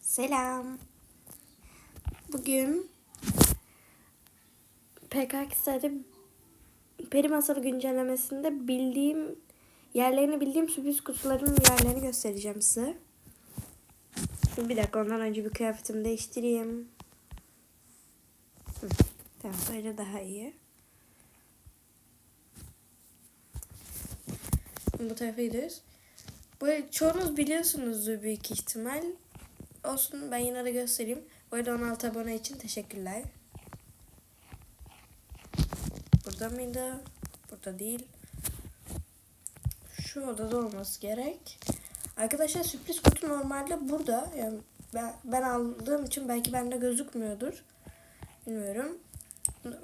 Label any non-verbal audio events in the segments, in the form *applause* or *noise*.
Selam. Bugün PKX'de Peri Masalı güncellemesinde bildiğim yerlerini bildiğim sürpriz kutuların yerlerini göstereceğim size. Bir dakika ondan önce bir kıyafetimi değiştireyim. Tamam böyle daha iyi. Bu tarafa gidiyoruz. Böyle çoğunuz biliyorsunuzdur büyük ihtimal. Olsun ben yine de göstereyim. Bu arada 16 abone için teşekkürler. Burada mıydı? Burada değil. Şu odada olması gerek. Arkadaşlar sürpriz kutu normalde burada. Yani ben, ben aldığım için belki bende gözükmüyordur. Bilmiyorum.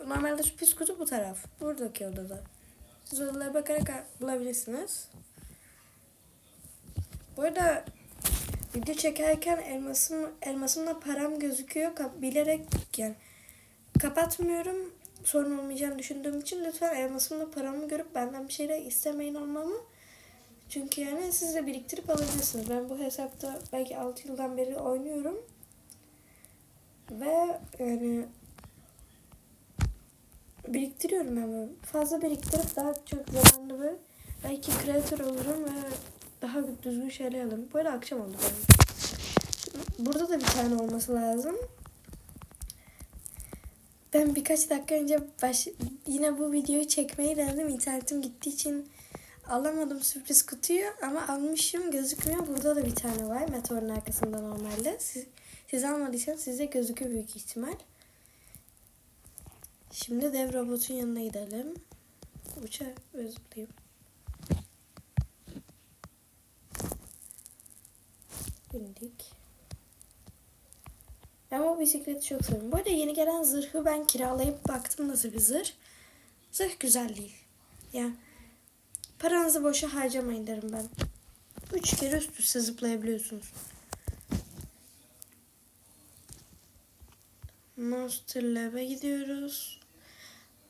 Normalde sürpriz kutu bu taraf. Buradaki odada. Siz odalara bakarak bulabilirsiniz. Bu arada video çekerken elmasım elmasımla param gözüküyor. Bilerek yani kapatmıyorum. Sorun olmayacağını düşündüğüm için lütfen elmasımla paramı görüp benden bir şeyler istemeyin olmamı. Çünkü yani siz de biriktirip alabilirsiniz. Ben bu hesapta belki 6 yıldan beri oynuyorum. Ve yani biriktiriyorum ama fazla biriktirip daha çok zamanlı ve belki kreatör olurum ve daha düzgün şeyler alırım. Böyle akşam oldu benim. Burada da bir tane olması lazım. Ben birkaç dakika önce baş, yine bu videoyu çekmeyi denedim. İnternetim gittiği için alamadım sürpriz kutuyu ama almışım gözükmüyor. Burada da bir tane var meteorun arkasında normalde. Siz, siz almadıysanız size gözüküyor büyük ihtimal. Şimdi dev robotun yanına gidelim. Uçar ve zıplayayım. Bindik. Bu bisikleti çok seviyorum. Bu arada yeni gelen zırhı ben kiralayıp baktım nasıl bir zırh. Zırh güzel değil. Ya paranızı boşa harcamayın derim ben. Üç kere üst üste zıplayabiliyorsunuz. Monster Lab'e gidiyoruz.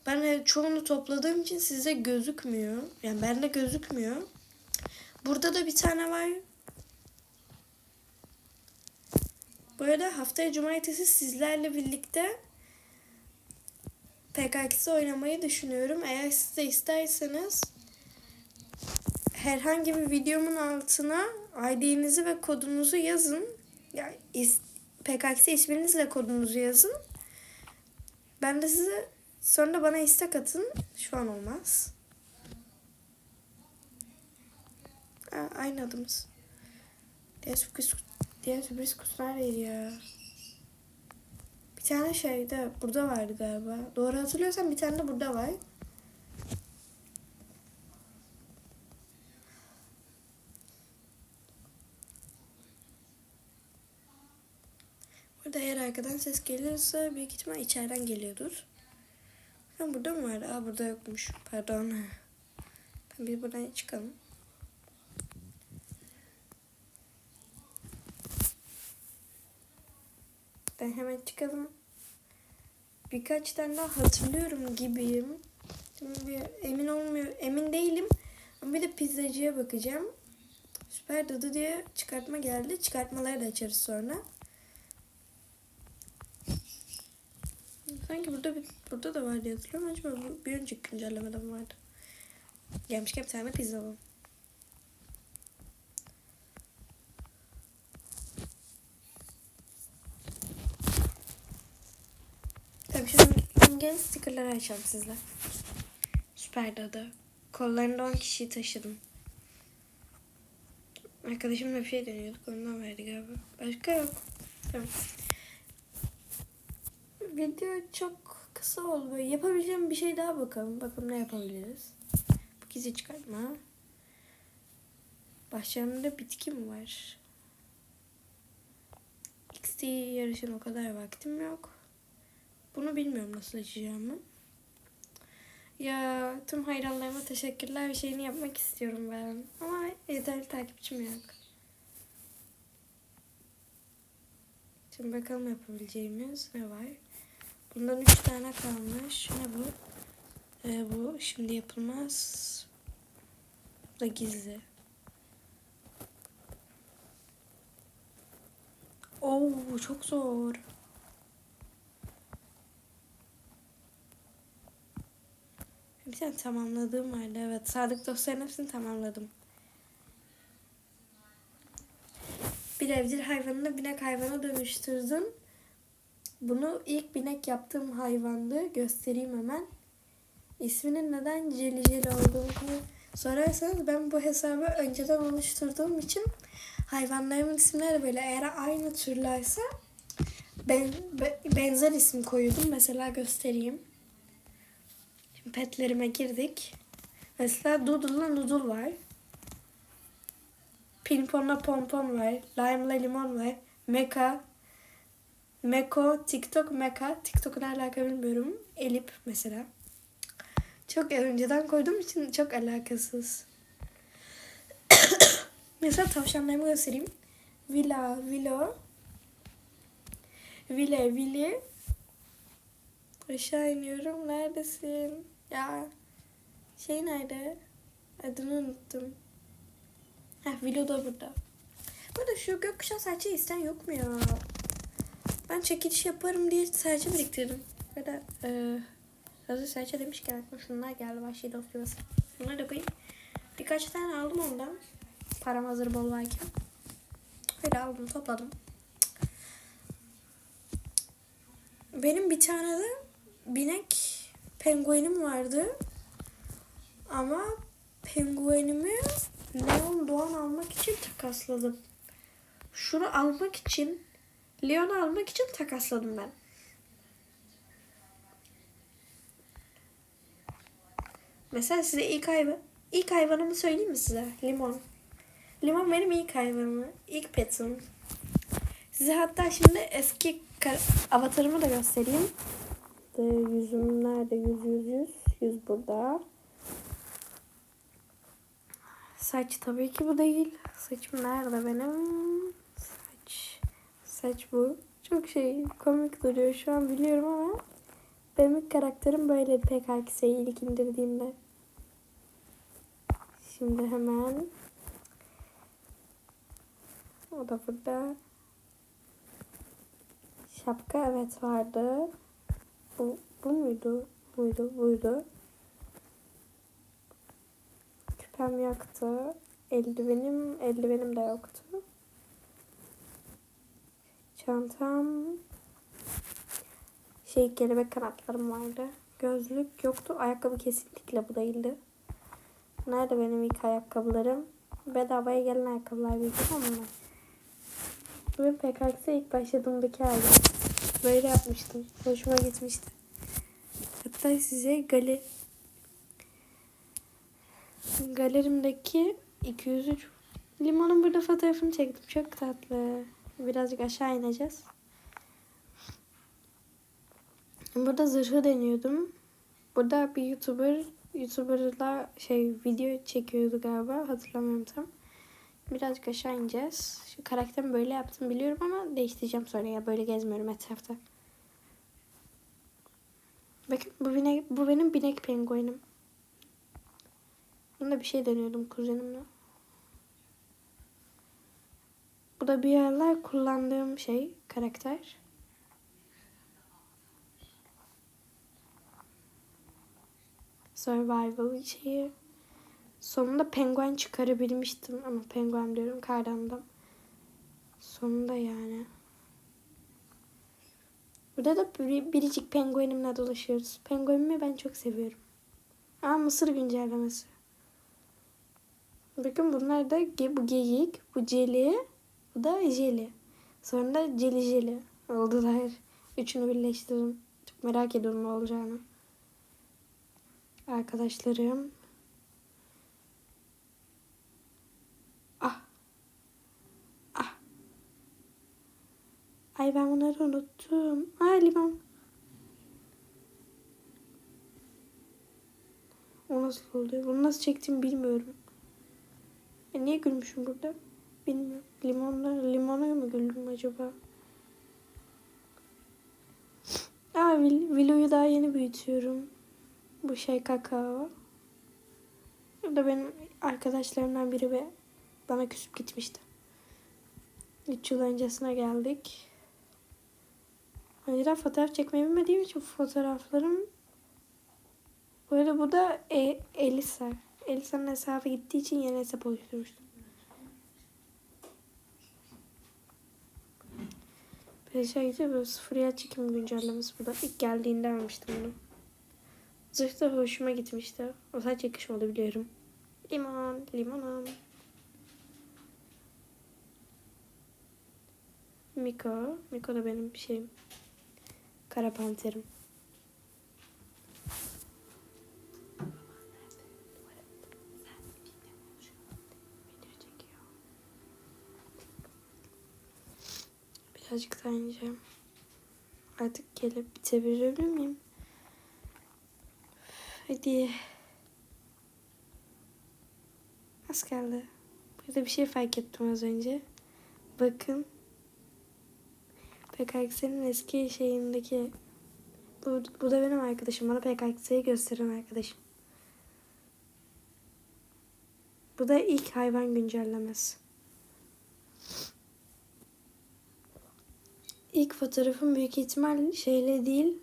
Ben çoğunu topladığım için size gözükmüyor. Yani bende gözükmüyor. Burada da bir tane var. Bu arada haftaya cumartesi sizlerle birlikte PKX'i oynamayı düşünüyorum. Eğer siz de isterseniz herhangi bir videomun altına ID'nizi ve kodunuzu yazın. Yani is, PKX isminizle kodunuzu yazın. Ben de size sonra bana istek atın. Şu an olmaz. Aa, aynı adımız. Sürpriz, diğer sürpriz kutu neredeydi ya? Bir tane şeyde burada vardı galiba. Doğru hatırlıyorsam bir tane de burada var. Burada eğer arkadan ses gelirse büyük ihtimal içeriden geliyordur. Ha, burada mı vardı? Aa burada yokmuş. Pardon. Biz buradan çıkalım. Ben hemen çıkalım. Birkaç tane daha hatırlıyorum gibiyim. Bir emin olmuyor, emin değilim. Ama bir de pizzacıya bakacağım. Süper dadı diye çıkartma geldi. Çıkartmaları da açarız sonra. Sanki burada bir, burada da var diye hatırlıyorum. Acaba bu bir önceki güncellemede mi vardı? Gelmişken bir tane pizza alalım. Tabii şimdi gelin stickerları açalım sizle. Süper dadı. Kollarında 10 kişiyi taşıdım. Arkadaşımla bir şey deniyorduk. Ondan verdi galiba. Başka yok. Tamam. Video çok kısa oldu. Yapabileceğim bir şey daha bakalım. Bakalım ne yapabiliriz. Bu gizli çıkartma. Başlarında bitki mi var? XT yarışın o kadar vaktim yok. Bunu bilmiyorum nasıl açacağımı. Ya tüm hayranlarıma teşekkürler. Bir şeyini yapmak istiyorum ben. Ama yeterli takipçim yok. Şimdi bakalım yapabileceğimiz ne var. Bundan üç tane kalmış. Ne bu? Ee, bu şimdi yapılmaz. Bu da gizli. Oo çok zor. Bir tane tamamladığım vardı evet. Sadık dosyaların hepsini tamamladım. Bir evcil hayvanını binek hayvana dönüştürdüm. Bunu ilk binek yaptığım hayvandı. Göstereyim hemen. İsminin neden Celi Celi olduğunu sorarsanız ben bu hesabı önceden oluşturduğum için hayvanlarımın isimleri böyle eğer aynı türlerse ben, be- benzer isim koyuyordum. Mesela göstereyim. Petlerime girdik. Mesela Doodle'la Noodle var. Pinpon'la Pompon var. Lime'la Limon var. Meka. Meko, TikTok, Meka. TikTok'un alaka bilmiyorum. Elip mesela. Çok önceden koyduğum için çok alakasız. *coughs* mesela tavşanlarımı göstereyim. Villa, Vilo. Vile, Vili. Aşağı iniyorum. Neredesin? Ya. Şey nerede? Adını unuttum. Heh, Vilo da burada. Burada şu gökkuşağı serçe isten yok mu ya? Ben çekiliş yaparım diye serçe biriktirdim. Ya da e, hazır serçe demişken aklıma şunlar geldi. Vahşi dost yuvası. Bunları da koyayım. Birkaç tane aldım ondan. Param hazır bol varken. Öyle aldım topladım. Benim bir tane de binek penguenim vardı. Ama penguenimi Leon Doğan almak için takasladım. Şunu almak için Leon'u almak için takasladım ben. Mesela size ilk hayvan ilk hayvanımı söyleyeyim mi size? Limon. Limon benim ilk hayvanım. ilk petim. Size hatta şimdi eski avatarımı da göstereyim. De, yüzüm nerede? Yüz yüz yüz. Yüz burada. Saç tabii ki bu değil. Saçım nerede benim? Saç. Saç bu. Çok şey komik duruyor şu an biliyorum ama benim karakterim böyle PKX'yi ilk indirdiğimde. Şimdi hemen o da burada. Şapka evet vardı. Bu, bu muydu? Buydu, buydu. Küpem yoktu. Eldivenim, eldivenim de yoktu. Çantam. Şey kelebek kanatlarım vardı. Gözlük yoktu. Ayakkabı kesinlikle bu değildi. Nerede benim ilk ayakkabılarım? Bedavaya gelen ayakkabılar büyük ama benim PKX'e ilk başladığımdaki halim. Böyle yapmıştım. Hoşuma gitmişti. Hatta size gali galerimdeki 203 limonun burada fotoğrafını çektim. Çok tatlı. Birazcık aşağı ineceğiz. Burada zırhı deniyordum. Burada bir YouTuber YouTuber'la şey video çekiyordu galiba. Hatırlamıyorum tam. Birazcık aşağı ineceğiz. Şu karakterimi böyle yaptım biliyorum ama değiştireceğim sonra ya. Böyle gezmiyorum etrafta. Bakın bu, binek, bu benim binek penguenim. Bunda bir şey deniyordum kuzenimle. Bu da bir yerler kullandığım şey karakter. Survival şeyi. Sonunda penguen çıkarabilmiştim ama penguen diyorum kardandım. Sonunda yani. Burada da bir, biricik penguenimle dolaşıyoruz. Penguenimi ben çok seviyorum. Aa mısır güncellemesi. Bakın bunlar da ge- bu geyik, bu celi, bu da jeli. Sonra da celi jeli oldular. *laughs* Üçünü birleştirdim. Çok merak ediyorum ne olacağını. Arkadaşlarım. Ay ben bunları unuttum. Aa limon. O nasıl oluyor? Bunu nasıl çektiğimi bilmiyorum. E niye gülmüşüm burada? Bilmiyorum. Limonla, limona mı güldüm acaba? Aa Vil Vilo'yu daha yeni büyütüyorum. Bu şey kakao. Bu da benim arkadaşlarımdan biri ve bana küsüp gitmişti. 3 yıl öncesine geldik. Önceden fotoğraf çekmeyi bilmediğim için fotoğraflarım böyle bu da e, Elisa. Elisa'nın hesabı gittiği için yeni hesap oluşturmuştum. Beşer gidince böyle sıfır yer çekim güncellemesi bu da. İlk geldiğinde almıştım bunu. Zırh da hoşuma gitmişti. O sadece yakışmadı biliyorum. Limon, limonum. Miko. Miko da benim şeyim. Kara panterim. Birazcık daha ineceğim. Artık gelip bitebilir miyim? Hadi. Az kaldı. Burada bir şey fark ettim az önce. Bakın. PKX'nin eski şeyindeki bu, bu da benim arkadaşım. Bana PKX'yi gösteren arkadaşım. Bu da ilk hayvan güncellemesi. İlk fotoğrafım büyük ihtimal şeyle değil.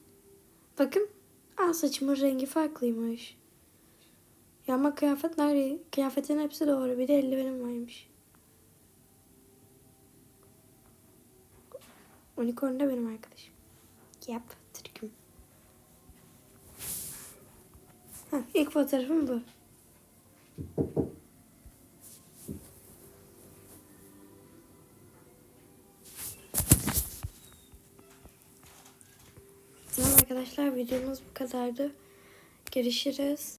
Bakın. Aa saçımın rengi farklıymış. Ya ama kıyafetler, kıyafetin hepsi doğru. Bir de eldivenim varmış. Unicorn da benim arkadaşım. Yap, Türk'üm. Heh, ilk fotoğrafım bu. Tamam arkadaşlar videomuz bu kadardı. Görüşürüz.